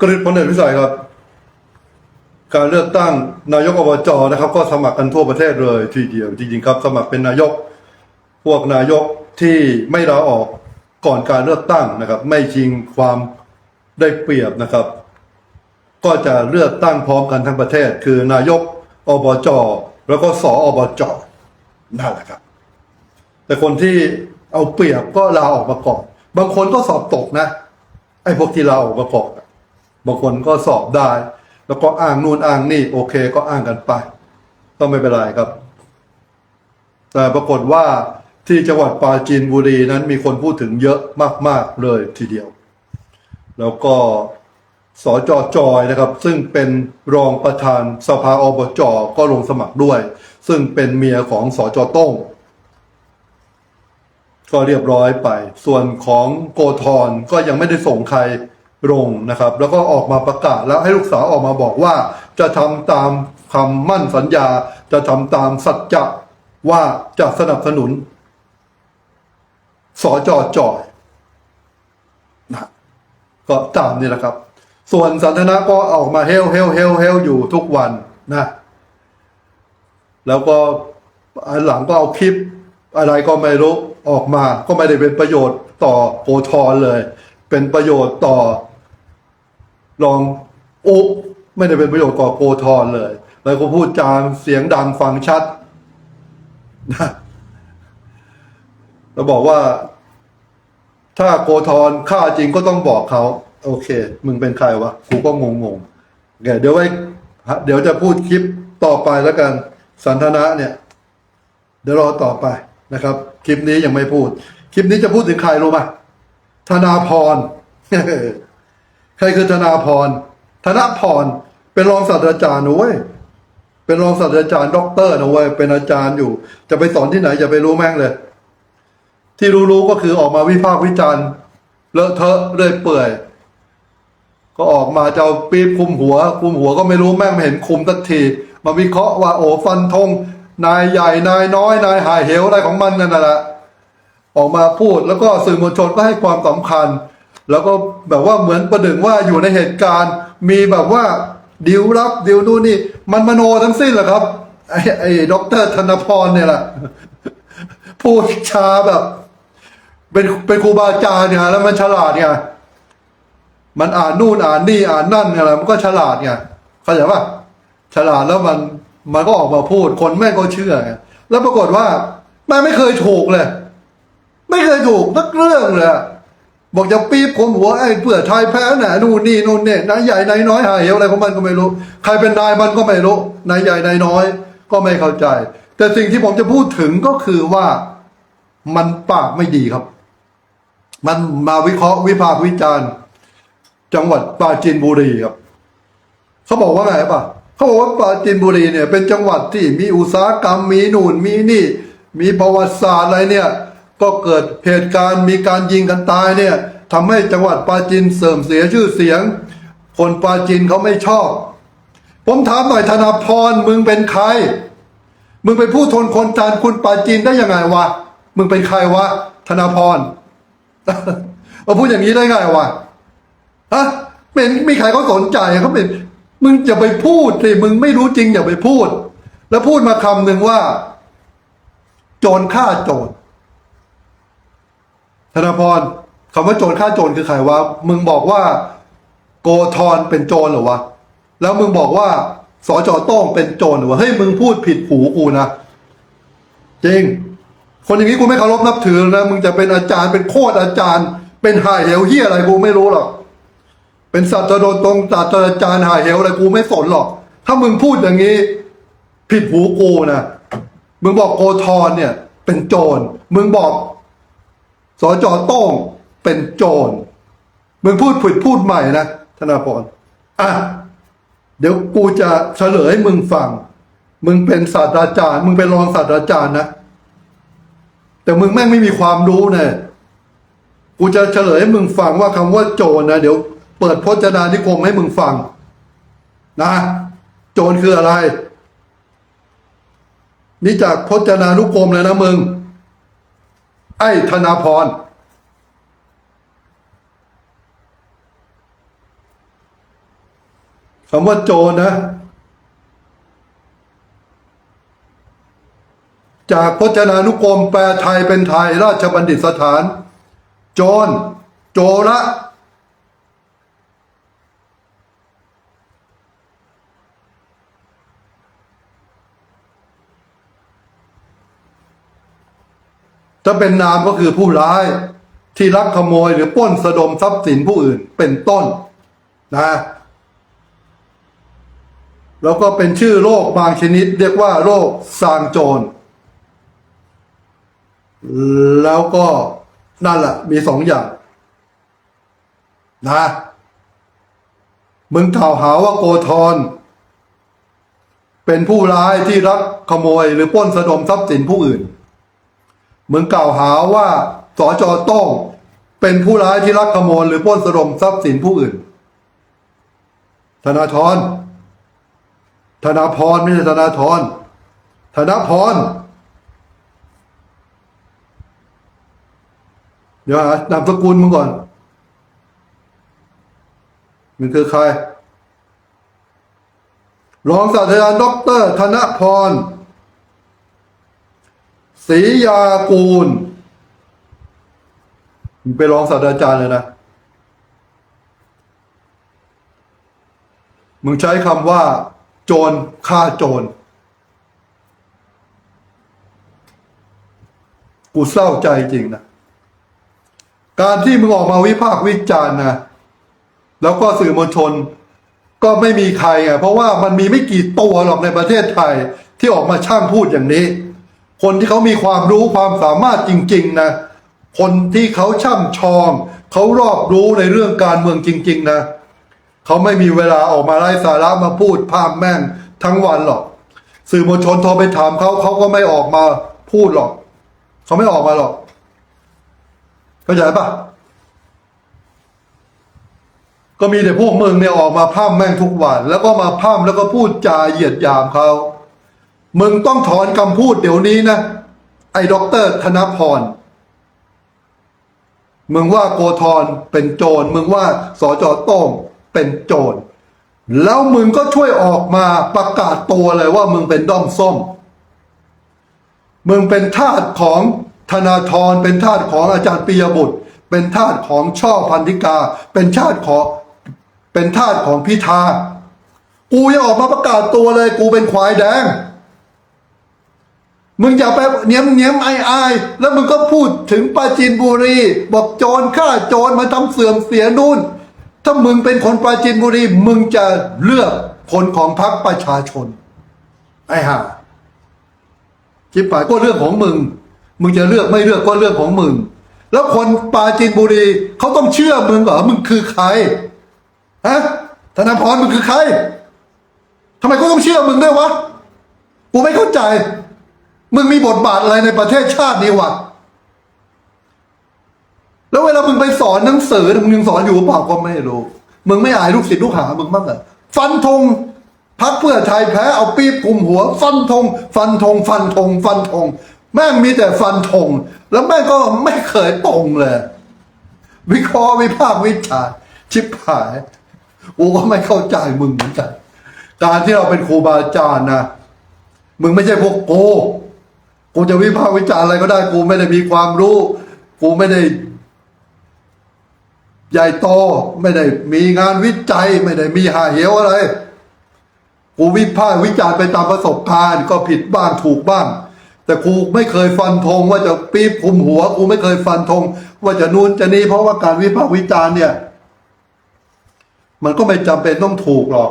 กฤษพลเอกวิสัยครับ การเลือกตั้งนายกอบจนะครับ ก็สมัครกันทั่วประเทศเลยทีเดียวจริงๆครับ สมัครเป็นนายก พวกนายกที่ไม่ลาออกก่อนการเลือกตั้งนะครับ ไม่ชิงความได้เปรียบนะครับ ก็จะเลือกตั้งพร้อมกันทั้งประเทศ คือนายกอบจแล้วก็สออบจนั่นแหละครับ แต่คนที่เอาเปรียบก็ลาออกมาก่อน บางคนก็สอบตกนะ ไอ้พวกที่ลาออกมาก่อน บางคนก็สอบได้ แล้วก็อ้างนู่นอ้างนี่ โอเคก็อ้างกันไป ก็ไม่เป็นไรครับ แต่ปรากฏว่าที่จังหวัดปราจีนบุรีนั้นมีคนพูดถึงเยอะมาก ๆ เลยทีเดียว แล้วก็สจจอยนะครับ ซึ่งเป็นรองประธานสภาอบจก็ลงสมัครด้วย ซึ่งเป็นเมียของสจต้งก็เรียบร้อยไป ส่วนของโกธรก็ยังไม่ได้ส่งใคร ลงนะครับ แล้วก็ออกมาประกาศแล้วให้ลูกสาวออกมาบอกว่า จะทำตามคำมั่นสัญญา จะทำตามสัจจะว่าจะสนับสนุนสจจอยนะก็ตามนี่แหละครับ ส่วนสันทนาก็ออกมาเฮลเฮลเฮลเฮลอยู่ทุกวันนะ แล้วก็อหลังก็เอาคลิปอะไรก็ไม่รู้ออกมา ก็ไม่ได้เป็นประโยชน์ต่อโกธรเลย เป็นประโยชน์ต่อรองอุไม่ได้เป็นประโยชน์ต่อโกธรเลย แล้วก็พูดจามเสียงดังฟังชัดนะแล้วบอกว่า ถ้าโกธรฆ่าจริงก็ต้องบอกเขา โอเค มึงเป็นใครวะ กูก็งงงๆเดี๋ยวไว้เดี๋ยวจะพูดคลิปต่อไปแล้วกัน สันทนะเนี่ย เดี๋ยวรอต่อไปนะครับ คลิปนี้ยังไม่พูด คลิปนี้จะพูดถึงใครรู้ไหม ธนาพร ใครคือธนาพร ธนาพร เป็นรองศาสตราจารย์นะเว้ย เป็นรองศาสตราจารย์ด็อกเตอร์นะเว้ย เป็นอาจารย์อยู่ จะไปสอนที่ไหนอย่าไปรู้แม่งเลย ที่รู้ๆก็คือออกมาวิพากษ์วิจารณ์เลอะเทอะเรื่อยเปื่อย ก็ออกมาจะเอาปี๊บคุมหัว คุมหัวก็ไม่รู้แม่งไม่เห็นคุมสักที มาวิเคราะห์ว่าโอ้ฟันธงนายใหญ่นายน้อยนายหายเหวอะไรของมันนั่นแหละ ออกมาพูด แล้วก็สื่อมวลชนก็ให้ความสำคัญ แล้วก็แบบว่าเหมือนประดึงว่าอยู่ในเหตุการณ์ มีแบบว่าดิวรับดิวนู่นนี่ มันมโนทั้งสิ้นแหละครับไอ้ไอ้ด็อกเตอร์ธนพรเนี่ยแหละพูดชาแบบ เป็นเป็นครูบาอาจารย์เนี่ยแล้วมันฉลาดเนี่ยมันอ่านนู่นอ่านนี่อ่านนั่นอะไรมันก็ฉลาดไงเข้าใจป่ะฉลาดแล้วมันมันก็ออกมาพูดคนแม่ก็เชื่อไงแล้วปรากฏว่าแม่งไม่เคยถูกเลย ไม่เคยถูกสักเรื่องเลยบอกจะปี๊บผมหัวไอ้เพื่อไทยแพ้หน่นู่นนี่นู่นเนี่ยนายใหญ่นายน้อยหายเหวอะไรของมันก็ไม่รู้ ใครเป็นนายมันก็ไม่รู้นายใหญ่นายน้อย ก็ไม่เข้าใจ แต่สิ่งที่ผมจะพูดถึงก็คือว่ามันปากไม่ดีครับ มันมาวิเคราะห์วิพากษ์วิจารณ์ จังหวัดปราจีนบุรีครับเขาบอกว่าไงป่ะเขาบอกว่าปราจีนบุรีเนี่ย เป็นจังหวัดที่มีอุตสาหกรรมมีนู่นมีนี่ มีประวัติศาสตร์อะไรเนี่ย ก็เกิดเหตุการณ์มีการยิงกันตายเนี่ยทำให้จังหวัดปราจีนเสื่อมเสียชื่อเสียง คนปราจีนเขาไม่ชอบ ผมถามหน่อยธนาพรมึงเป็นใคร มึงไปพูดทนคนจานคุณปราจีนได้ยังไงวะ มึงเป็นใครวะธนาพรเอาพูดอย่างนี้ได้ไงวะฮะไม่เห็นมีใครเขาสนใจเขาเป็นมึงอย่าไปพูดสิมึงไม่รู้จริงอย่าไปพูด แล้วพูดมาคำหนึ่งว่า โจรฆ่าโจร ธนาพรคำว่าโจรฆ่าโจรคือใครวะมึงบอกว่าโกธรเป็นโจรเหรอวะแล้วมึงบอกว่าสจโต้งเป็นโจรเหรอวะเฮ้ยมึงพูดผิดหูกูนะจริง คนอย่างนี้กูไม่เคารพนับถือนะมึงจะเป็นอาจารย์เป็นโคตรอาจารย์ เป็นหายเหวเฮียอะไรกูไม่รู้หรอกเป็นศาสตราจารย์ตรงศาสตราจารย์หายเหวอะไรกูไม่สนหรอก ถ้ามึงพูดอย่างนี้ ผิดหูกูนะมึงบอกโกธรเนี่ย เป็นโจรมึงบอก สจโต้งเป็นโจรมึงพูดผิดพูดใหม่นะธนาพรอะเดี๋ยวกูจะเฉลยมึงฟัง มึงเป็นศาสตราจารย์ มึงเป็นรองศาสตราจารย์นะ แต่มึงแม่งไม่มีความรู้เนี่ยกูจะเฉลยให้มึงฟังว่าคำว่าโจรนะเดี๋ยวเปิดพจนานิคมให้มึงฟัง นะ โจรคืออะไร นี่จากพจนานุกรมเลยนะมึง ไอ้ธนาพร คำว่าโจรนะ จากพจนานุกรมแปลไทยเป็นไทยราชบัณฑิตสถาน โจร โจระ ถ้าเป็นนามก็คือผู้ร้ายที่ลักขโมยหรือปล้นสะดมทรัพย์สินผู้อื่นเป็นต้นนะแล้วก็เป็นชื่อโรคบางชนิด เรียกว่าโรคซางโจร แล้วก็นั่นแหละมีสองอย่างนะมึงกล่าวหาว่าโกธร เป็นผู้ร้ายที่รักขโมยหรือปล้นสะดมทรัพย์สินผู้อื่น มึงกล่าวหาว่าสจโต้งเป็นผู้ร้ายที่รักขโมยหรือปล้นสะดมทรัพย์สินผู้อื่น ธนาธรธนาพรไม่ใช่ธนาธรธนาพรเดี๋ยวหานามสกุลมึงก่อนมึงคือใคร รองศาสตราจารย์ด็อกเตอร์ธนพร ศรียากูลมึงไปนรองศาสตราจารย์เลยนะ มึงใช้คำว่า โจรฆ่าโจร กูเศร้าใจจริงนะ การที่มึงออกมาวิพากษ์วิจารณ์นะ แล้วก็สื่อมวลชนก็ไม่มีใครอะ เพราะว่ามันมีไม่กี่ตัวหรอกในประเทศไทยที่ออกมาช่างพูดอย่างนี้ คนที่เขามีความรู้ความสามารถจริง ๆ นะ คนที่เขาช่ำชองเขารอบรู้ในเรื่องการเมืองจริง ๆ นะเขาไม่มีเวลาออกมาไล่สาระมาพูดพามแม่งทั้งวันหรอก สื่อมวลชนโทรไปถามเขาเขาก็ไม่ออกมาพูดหรอกเขาไม่ออกมาหรอกเข้าใจปะก็มีแต่พวกมึงเนี่ยออกมาพร่ำแม่งทุกวัน แล้วก็มาพร่ำแล้วก็พูดจาเหยียดหยามเขา มึงต้องถอนคำพูดเดี๋ยวนี้นะ ไอ้ด็อกเตอร์ธนพร มึงว่าโกธรเป็นโจร มึงว่าสจโต้งเป็นโจร แล้วมึงก็ช่วยออกมาประกาศตัวเลยว่ามึงเป็นด้อมส้ม มึงเป็นทาสของธนาธรเป็นทาสของอาจารย์ปิยบุตร เป็นทาสของช่อพันธิกา เป็นชาติของเป็นทาสของพิธา กูยังออกมาประกาศตัวเลย กูเป็นควายแดง มึงอย่าไปเนี้ยมเนี้ยมไอไอแล้วมึงก็พูดถึงปราจีนบุรี บอกโจรฆ่าโจรมาทำเสื่อมเสียนู่น ถ้ามึงเป็นคนปราจีนบุรี มึงจะเลือกคนของพรรคประชาชน ไอ้ห่าชิบหาก็เรื่องของมึง มึงจะเลือกไม่เลือกก็เรื่องของมึง แล้วคนปราจีนบุรีเขาต้องเชื่อมึงเหรอมึงคือใครฮะธนาพรมึงคือใครทำไมเขาต้องเชื่อมึงด้วยวะกูไม่เข้าใจ มึงมีบทบาทอะไรในประเทศชาตินี้วะแล้วเวลามึงไปสอนหนังสือมึงยังสอนอยู่เปล่าก็ไม่รู้ มึงไม่อายลูกศิษย์ลูกหามึงบ้างเหรอฟันธงพักเพื่อไทยแพ้เอาปี๊บกลุ่มหัว ฟันธงฟันธงฟันธงฟันธงแม่งมีแต่ฟันธงแล้วแม่งก็ไม่เคยตรงเลย วิเคราะห์วิพากษ์วิจารณ์ชิบหายกูก็ไม่เข้าใจมึงเหมือนกันการที่เราเป็นครูบาอาจารย์นะมึงไม่ใช่พวกโก กูจะวิพากษ์วิจารณ์อะไรก็ได้ กูไม่ได้มีความรู้ กูไม่ได้ ใหญ่โตไม่ได้มีงานวิจัย ไม่ได้มีหาเหวอะไร กูวิพากษ์วิจารณ์ไปตามประสบการณ์ ก็ผิดบ้างถูกบ้าง แต่กูไม่เคยฟันธงว่าจะปี๊บคุมหัว กูไม่เคยฟันธงว่าจะนู่นจะนี่เพราะว่าการวิพากษ์วิจารณ์เนี่ย มันก็ไม่จำเป็นต้องถูกหรอก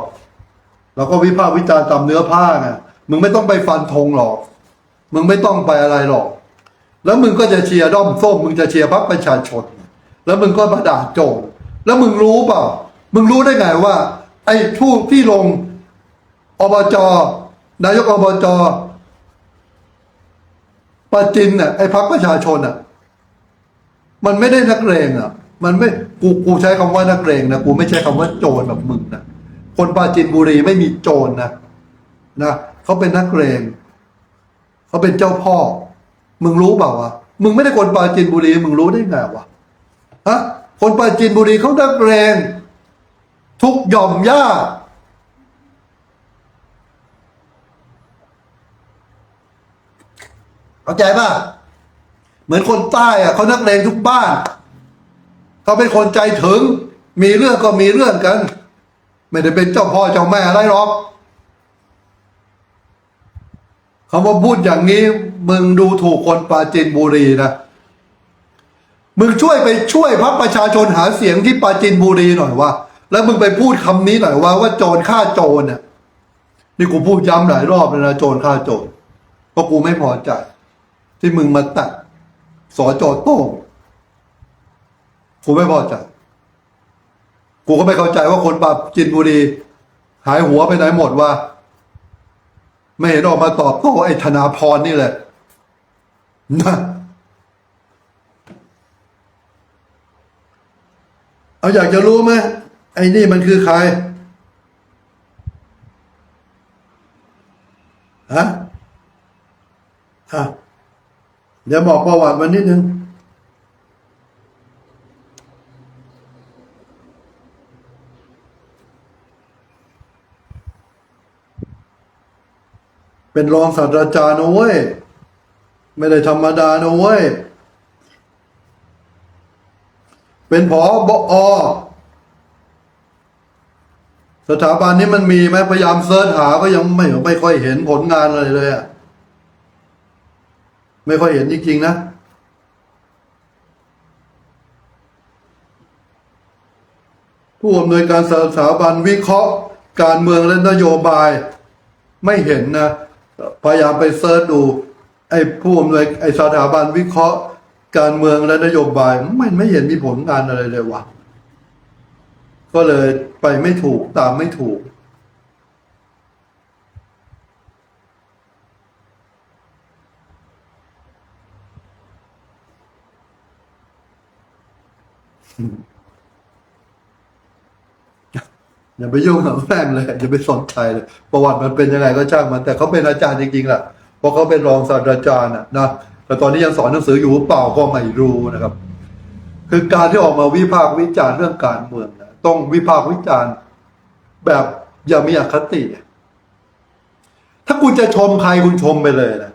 เราก็วิพากษ์วิจารณ์ตามเนื้อผ้าไงมึงไม่ต้องไปฟันธงหรอก มึงไม่ต้องไปอะไรหรอก แล้วมึงก็จะเชียร์ด้อมส้ม มึงจะเชียร์พรรคประชาชน แล้วมึงก็มาด่าโจรแล้วมึงรู้เปล่า มึงรู้ได้ไงว่า ไอ้ผู้ที่ลงอบจนายกอบจปาจินน่ะไอ้พรรคประชาชนน่ะ มันไม่ได้นักเลงอะ มันไม่กูกูใช้คำว่านักเลงนะกูไม่ใช้คำว่าโจรแบบมึงนะคนปาจีนบุรีไม่มีโจรนะนะเขาเป็นนักเลง เขาเป็นเจ้าพ่อ มึงรู้เปล่าวะมึงไม่ได้คนปาจีนบุรี มึงรู้ได้ไงวะฮะคนปาจีนบุรีเขาดักแรง ทุกหย่อมย่าเข้าใจป่ะเหมือนคนใต้อะเขานักเลงทุกบ้านเขาเป็นคนใจถึง มีเรื่องก็มีเรื่องกัน ไม่ได้เป็นเจ้าพ่อเจ้าแม่อะไรหรอก เขามาพูดอย่างนี้ มึงดูถูกคนปราจีนบุรีนะ มึงช่วยไปช่วยพักประชาชนหาเสียงที่ปราจีนบุรีหน่อยว่า แล้วมึงไปพูดคำนี้หน่อยว่าว่าโจรฆ่าโจรเนี่ยนี่กูพูดย้ำหลายรอบเลยนะโจรฆ่าโจรเพราะกูไม่พอใจ ที่มึงมาตัดสอจอโต้งกูไม่พอใจ กูก็ไม่เข้าใจว่าคนปราจินบุรี หายหัวไปไหนหมดว่า ไม่เห็นออกมาตอบโต้ไอ้ธนาพรนี่แหละนะเอาอยากจะรู้ไหมไอ้นี่มันคือใครฮะอะเดี๋ยวบอกประวัติมันนิดนึง เป็นรองศาสตราจารย์นะเว้ย ไม่ได้ธรรมดานะเว้ย เป็นผอบอสถาบันนี้มันมีไหมพยายามเสิร์ชหาก็ยังไม่ไม่ค่อยเห็นผลงานอะไรเลยอะไม่ค่อยเห็นจริงๆนะผู้อำนวยการสถาบันวิเคราะห์ การเมืองและนโยบาย ไม่เห็นนะ พยายามไปเซิร์ชดูไอ้ผู้อำนวยไอ้สถาบันวิเคราะห์การเมืองและนโยบายไม่ไม่เห็นมีผลงานอะไรเลยวะก็เลยไปไม่ถูกตามไม่ถูก อย่าไปยุ่งกับแม่งเลยอย่าไปสนใจเลย ประวัติมันเป็นยังไงก็ช่างมัน แต่เขาเป็นอาจารย์จริงๆแหละเพราะเขาเป็นรองศาสตราจารย์นะนะแต่ตอนนี้ยังสอนหนังสืออยู่เปล่าก็ไม่รู้นะครับ คือการที่ออกมาวิพากษ์วิจารณ์เรื่องการเมืองนะต้องวิพากษ์วิจารณ์แบบอย่ามีอคติ ถ้าคุณจะชมใครคุณชมไปเลยนะ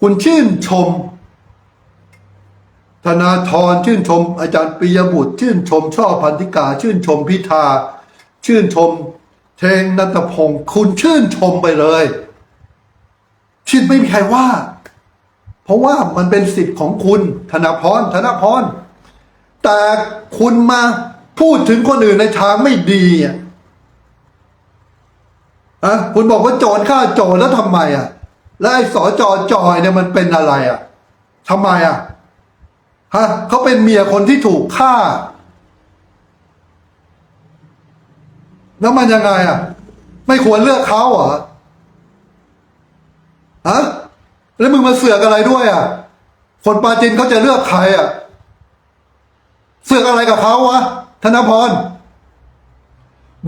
คุณชื่นชม ธนาธรชื่นชมอาจารย์ปิยบุตร ชื่นชมช่อพันธิกา ชื่นชมพิธา ชื่นชมเทงนัตพงศ์คุณชื่นชมไปเลยชิดไม่มีใครว่า เพราะว่ามันเป็นสิทธิ์ของคุณ ธนาพรธนาพรแต่คุณมาพูดถึงคนอื่นในทางไม่ดีอะอะคุณบอกว่าโจรฆ่าโจรแล้วทำไมอะ แล้วไอ้สอจอจอยเนี่ยมันเป็นอะไรอะทำไมอะ ฮะเขาเป็นเมียคนที่ถูกฆ่า แล้วมันยังไงอะ ไม่ควรเลือกเขาเหรอฮะแล้วมึงมาเสือกอะไรด้วยอะ คนปาจินเขาจะเลือกใครอะ เสือกอะไรกับเขาวะธนพร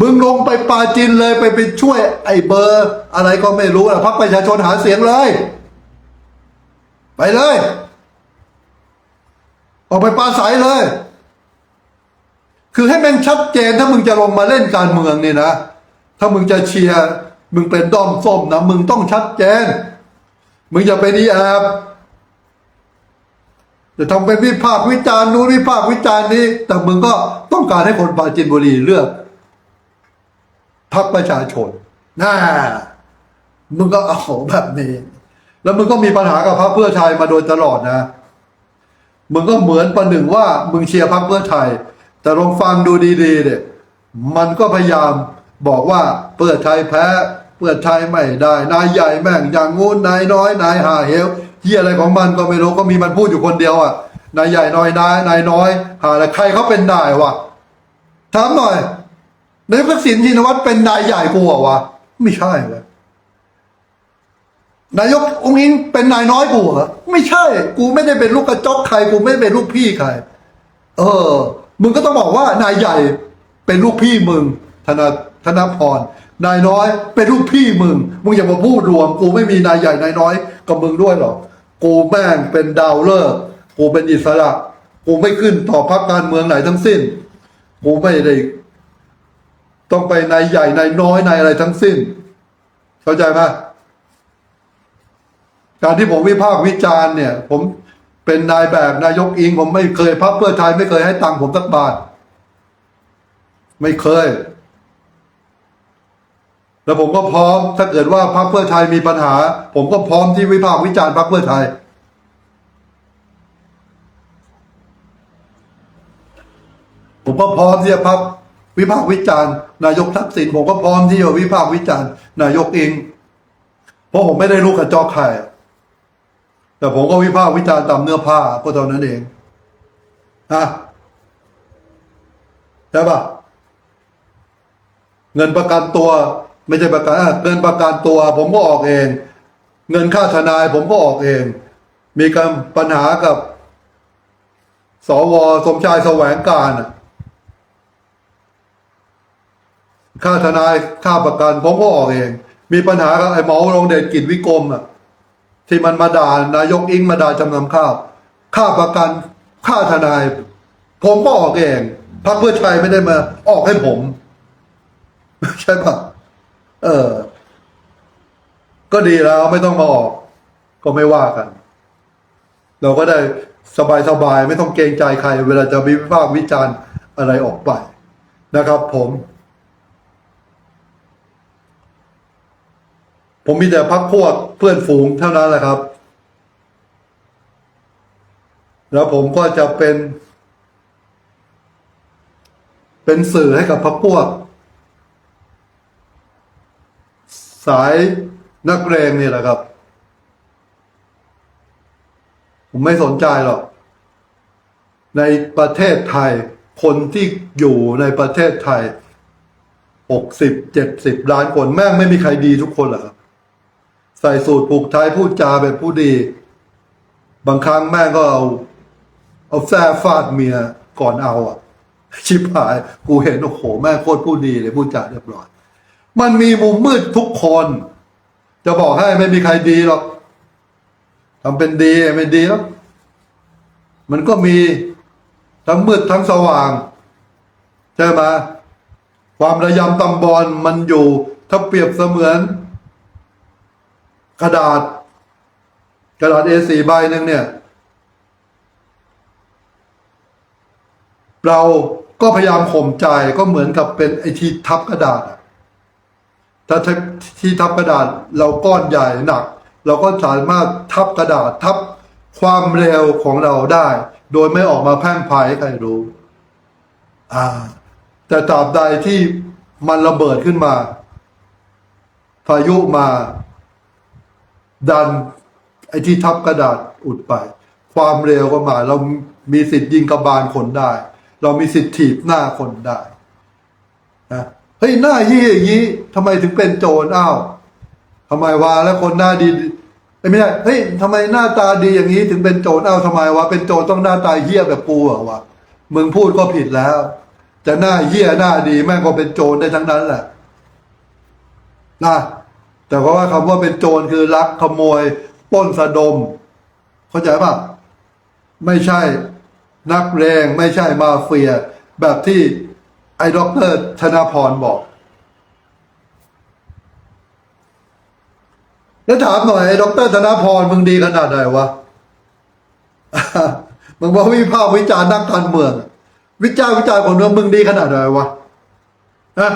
มึงลงไปปาจินเลยไปไปช่วย ไอ้เบอร์ อะไรก็ไม่รู้อะพักประชาชนหาเสียงเลย ไปเลย ออกไปปราศัยเลย คือให้แม่งชัดเจนถ้ามึงจะลงมาเล่นการเมืองนี่นะ ถ้ามึงจะเชียร์มึงเป็นด้อมส้มนะมึงต้องชัดเจน มึงอย่าไปนี่แอบจะทำเป็นวิพากษ์วิจารณ์นู้นวิพากษ์วิจารณ์นี้ แต่มึงก็ต้องการให้คนปราจินบุรีเลือกพรรคประชาชนน่ามึงก็เอาแบบนี้ แล้วมึงก็มีปัญหากับพรรคเพื่อไทยมาโดยตลอดนะ มึงก็เหมือนประหนึ่งว่ามึงเชียร์พรรคเพื่อไทย แต่ลองฟังดูดีๆเนี่ยมันก็พยายามบอกว่าเพื่อไทยแพ้เพื่อไทยไม่ได้ นายใหญ่แม่งอย่างงู้นนายน้อยนายหาเหวเฮียอะไรของมันก็ไม่รู้ก็มีมันพูดอยู่คนเดียวอะนายใหญ่น้อยนายนายน้อยหาอะไรใครเขาเป็นนายวะถามหน่อยนายกทักษิณชินวัตรเป็นนายใหญ่กูเหรอวะไม่ใช่เว้ย นายกองค์อิงเป็นนายน้อยกูเหรอไม่ใช่ กูไม่ได้เป็นลูกกระจอกใคร กูไม่ได้เป็นลูกพี่ใคร เออ มึงก็ต้องบอกว่านายใหญ่เป็นลูกพี่มึง ธนาธนาพรนายน้อยเป็นลูกพี่มึง มึงอย่ามาพูดรวม กูไม่มีนายใหญ่นายน้อยกับมึงด้วยหรอก กูแม่งเป็นดาวเลิกกูเป็นอิสระ กูไม่ขึ้นต่อพรรคการเมืองไหนทั้งสิ้น กูไม่ได้ต้องไปนายใหญ่นายน้อยนายอะไรทั้งสิ้น เข้าใจไหม การที่ผมวิพากษ์วิจารณ์เนี่ย ผมเป็นนายแบบนายกอิง ผมไม่เคยพักเพื่อไทยไม่เคยให้ตังค์ผมสักบาท ไม่เคย แล้วผมก็พร้อมถ้าเกิดว่าพรรคเพื่อไทยมีปัญหา ผมก็พร้อมที่วิพากษ์วิจารณ์พรรคเพื่อไทยผมก็พร้อมที่จะพักวิพากษ์วิจารณ์นายกทักษิณผมก็พร้อมที่จะวิพากษ์วิจารณ์นายกเองเพราะผมไม่ได้รู้กระจอกใคร แต่ผมก็วิพากษ์วิจารณ์ตามเนื้อผ้าก็เท่านั้นเองนะใช่ปะเงินประกันตัว ไม่ใช่ประกันเงินประกันตัว ผมก็ออกเอง เงินค่าทนายผมก็ออกเอง มีการปัญหากับสวสมชายแสวงการน่ะค่าทนายค่าประกันผมก็ออกเอง มีปัญหากับไอ้หมอโรงเดชกิจวิกรมอะ ที่มันมาด่านายกอิงมาด่าจำนำข้าวค่าประกันค่าทนาย ผมก็ออกเองพรรคเพื่อไทยไม่ได้มาออกให้ผม ใช่ปะเออ ก็ดีแล้วไม่ต้องมาออก ก็ไม่ว่ากัน เราก็ได้สบายสบายๆไม่ต้องเกรงใจใคร เวลาจะมีวิพากษ์วิจารณ์อะไรออกไปนะครับผม ผมมีแต่พักพวกเพื่อนฝูงเท่านั้นแหละครับ แล้วผมก็จะเป็น เป็นสื่อให้กับพักพวก สายนักเรงนี่แหละครับ ผมไม่สนใจหรอก ในประเทศไทย คนที่อยู่ในประเทศไทยหกสิบเจ็ดสิบล้านคนแม่งไม่มีใครดีทุกคนหรอกครับ ใส่สูตรผูกไทยพูดจาเป็นผู้ดี บางครั้งแม่ก็เอา เอาแซ่ฟาดเมียก่อนเอาอะ ชิบหาย กูเห็นโอ้โห แม่โคตรผู้ดีเลยพูดจาเรียบร้อย มันมีมุมมืดทุกคน จะบอกให้ไม่มีใครดีหรอกทำเป็นดีไม่ดีแล้วมันก็มีทั้งมืดทั้งสว่างใช่ไหมความระยำตำบอลมันอยู่ ถ้าเปรียบเสมือน กระดาษ กระดาษ A4 ใบหนึ่งเนี่ย เราก็พยายามข่มใจก็เหมือนกับเป็นไอที่ทับกระดาษถ้าที่ทับกระดาษเราก้อนใหญ่หนัก เราก็สามารถทับกระดาษทับความเร็วของเราได้ โดยไม่ออกมาแพร่งพายให้ใครรู้ อ่า แต่ตราบใดที่มันระเบิดขึ้นมา พายุมา ดันไอ้ที่ทับกระดาษอุดไป ความเร็วก็มา เรามีสิทธิ์ยิงกระบาลคนได้ เรามีสิทธิ์ถีบหน้าคนได้นะเฮ้ยหน้าเฮียอย่างนี้ทำไมถึงเป็นโจรอ้าวทำไมวะแล้วคนหน้าดีไม่ใช่เฮ้ยทำไมหน้าตาดีอย่างนี้ถึงเป็นโจรอ้าวทำไมวะเป็นโจรต้องหน้าตาเฮี้ยแบบกูเหรอวะมึงพูดก็ผิดแล้ว จะหน้าเฮี้ยหน้าดีแม่งก็เป็นโจรได้ทั้งนั้นแหละนะ แต่ก็ว่าคำว่าเป็นโจรคือลักขโมยปล้นสะดม เข้าใจป่ะไม่ใช่นักเลงไม่ใช่มาเฟีย แบบที่ไอ้ด็อกเตอร์ธนาพรบอก แล้วถามหน่อยไอ้ด็อกเตอร์ธนาพรมึงดีขนาดไหนวะมึงบอกวิพากษ์วิจารณ์นักการเมือง วิจารณ์วิจารณ์คนเมืองมึงดีขนาดไหนวะฮะ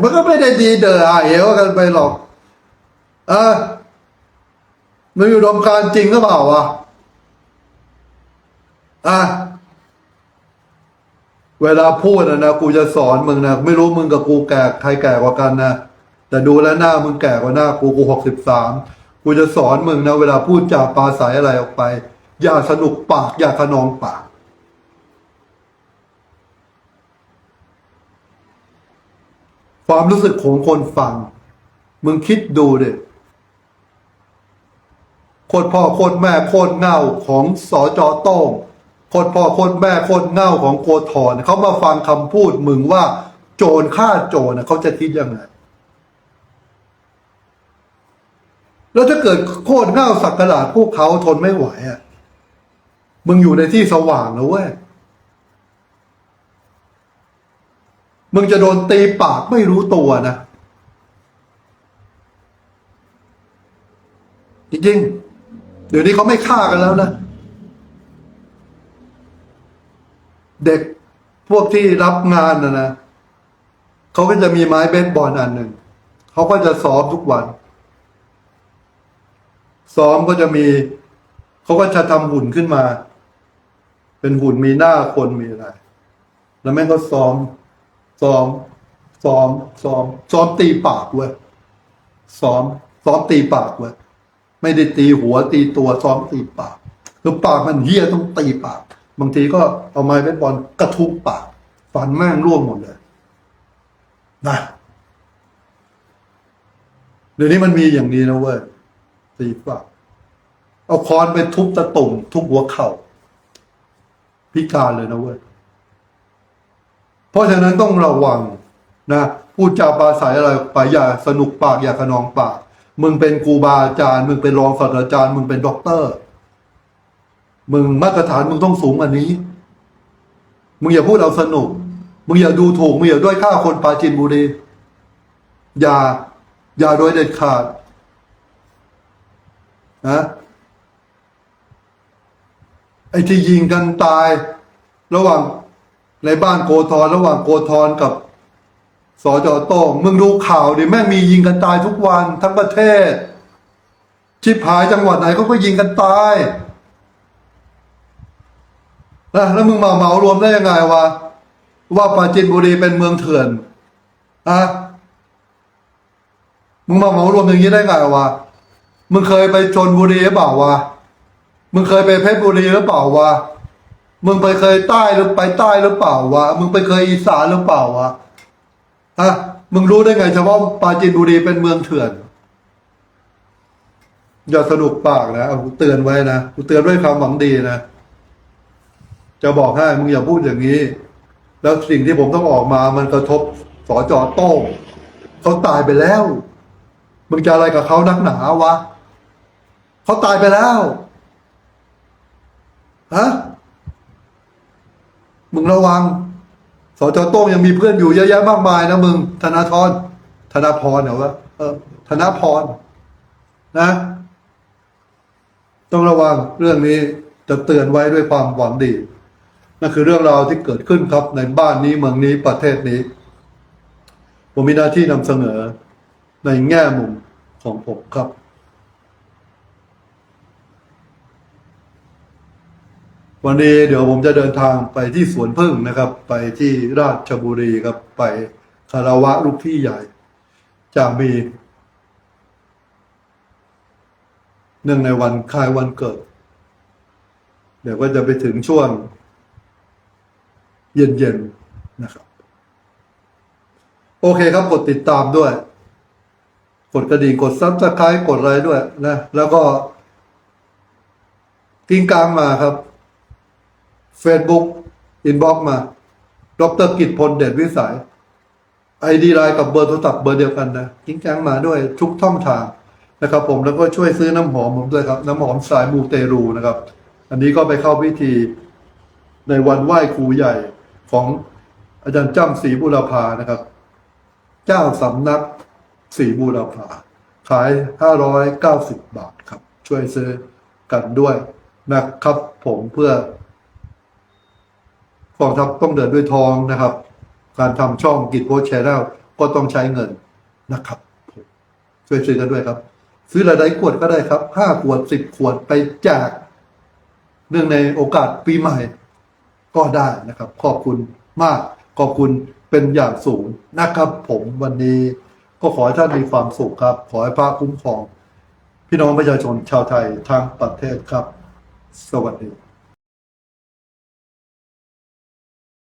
มันก็ไม่ได้ดีเดออาเหวกันไปหรอก เออมันอยู่ดมการจริงหรือเปล่าวะอะเวลาพูดนะนะกูจะสอนมึงนะไม่รู้มึงกับกูแก่ใครแก่กว่ากันนะแต่ดูแล้วหน้ามึงแก่กว่าหน้ากูกูหกสิบสามกูจะสอนมึงนะเวลาพูดจาปาสายอะไรออกไป อย่าสนุกปาก อย่าขนองปาก ความรู้สึกของคนฟัง มึงคิดดูดิโคตรพ่อโคตรแม่โคตรเง่าของสอจอโต้งโคตรพ่อโคตรแม่โคตรเง่าของโกธรเขามาฟังคำพูดมึงว่าโจรฆ่าโจรนะเขาจะคิดยังไงแล้วถ้าเกิดโคตรเง่าสักกระดาษพวกเขาทนไม่ไหวอะ มึงอยู่ในที่สว่างนะเว้ย มึงจะโดนตีปากไม่รู้ตัวนะ จริงๆ เดี๋ยวนี้เขาไม่ฆ่ากันแล้วนะ เด็กพวกที่รับงานนะนะเขาก็จะมีไม้เบสบอลอันหนึ่ง เขาก็จะซ้อมทุกวัน ซ้อมก็จะมี เขาก็จะทำหุ่นขึ้นมา เป็นหุ่นมีหน้าคนมีอะไร แล้วแม่งก็ซ้อม ซ้อมซ้อมซ้อมซ้อมตีปากเว้ยซ้อมซ้อมตีปากเว้ยไม่ได้ตีหัวตีตัวซ้อมตีปากคือปากมันเหี้ยต้องตีปาก บางทีก็เอาไม้เบสบอลกระทุบปากฟันแม่งร่วงหมดเลยนะเดี๋ยวนี้มันมีอย่างนี้นะเว้ยตีปากเอาค้อนไปทุบตะตุ่มทุบหัวเข่าพิการเลยนะเว้ย เพราะฉะนั้นต้องระวังนะพูดจาปาศัยอะไรไปอย่าสนุกปากอย่าขนองปาก มึงเป็นครูบาอาจารย์ มึงเป็นรองศาสตราจารย์ มึงเป็นด็อกเตอร์ มึงมาตรฐานมึงต้องสูงกว่านี้ มึงอย่าพูดเอาสนุก มึงอย่าดูถูก มึงอย่าด้อยค่าคนปาจินบุรี อย่า อย่าโดยเด็ดขาดนะไอ้ที่ยิงกันตาย ระหว่าง ในบ้านโกธรระหว่างโกธรกับสจโต้งมึงดูข่าวดิแม่งมียิงกันตายทุกวันทั้งประเทศ ชิบหายจังหวัดไหนเขาก็ยิงกันตายนะแล้วมึงมาเหมารวมได้ยังไงวะว่าปราจินบุรีเป็นเมืองเถื่อนอะมึงมาเหมารวมอย่างนี้ได้ไงวะมึงเคยไปชนบุรีหรือเปล่าวะมึงเคยไปเพชรบุรีหรือเปล่าวะ มึงไปเคยใต้หรือไปใต้หรือเปล่าวะ มึงไปเคยอีสานหรือเปล่าวะฮะมึงรู้ได้ไงเฉพาะปราจีนบุรีเป็นเมืองเถื่อน อย่าสนุกปากนะเอากูเตือนไว้นะกูเตือนด้วยความหวังดีนะ จะบอกให้มึงอย่าพูดอย่างนี้ แล้วสิ่งที่ผมต้องออกมา มันกระทบสอจอโต้งเขาตายไปแล้ว มึงจะอะไรกับเขานักหนาวะเขาตายไปแล้วฮะ มึงระวังสจโต้งยังมีเพื่อนอยู่เยอะแยะมากมายนะมึง ธนาธรธนาพรเหรอวะเออธนาพรนะ ต้องระวังเรื่องนี้จะเตือนไว้ด้วยความหวังดีนั่นคือเรื่องราวที่เกิดขึ้นครับ ในบ้านนี้เมืองนี้ประเทศนี้ ผมมีหน้าที่นำเสนอในแง่มุมของผมครับ วันนี้เดี๋ยวผมจะเดินทางไปที่สวนพึ่งนะครับ ไปที่ราชบุรีครับไปคาราวะลูกพี่ใหญ่จะมีเนื่องในวันคล้ายวันเกิด เดี๋ยวก็จะไปถึงช่วง เย็นๆนะครับ โอเคครับกดติดตามด้วย กดกระดิ่งกดซับสไครต์กดอะไรด้วยนะ แล้วก็กิ้งกลางมาครับ Facebook อินบ็อกมา ดรกิจพลเดชวิสัยไอดีไลน์กับเบอร์โทรศัพท์เบอร์เดียวกันนะกิ้งกลางมาด้วยทุกช่องทางนะครับผมแล้วก็ช่วยซื้อน้ำหอมผมด้วยครับ น้ำหอมสายมูเตรูนะครับ อันนี้ก็ไปเข้าพิธีในวันไหว้ครูใหญ่ของอาจารย์จ้ำศรีบุรพานะครับ เจ้าสำนักศรีบุรพาขาย 590 บาทครับ ช่วยซื้อกันด้วยนะครับผมเพื่อ กองทัพต้องเดินด้วยทองนะครับ การทำช่องกิจโพสแชร์แล้วก็ต้องใช้เงินนะครับผมช่วยซื้อกันด้วยครับ ซื้อหลายๆขวดก็ได้ครับห้าขวดสิบขวดไปแจกเนื่องในโอกาสปีใหม่ก็ได้นะครับ ขอบคุณมาก ขอบคุณเป็นอย่างสูงนะครับ ผมวันนี้ก็ขอให้ท่านมีความสุขครับ ขอให้พระคุ้มครอง พี่น้องประชาชนชาวไทยทั้งประเทศครับ สวัสดี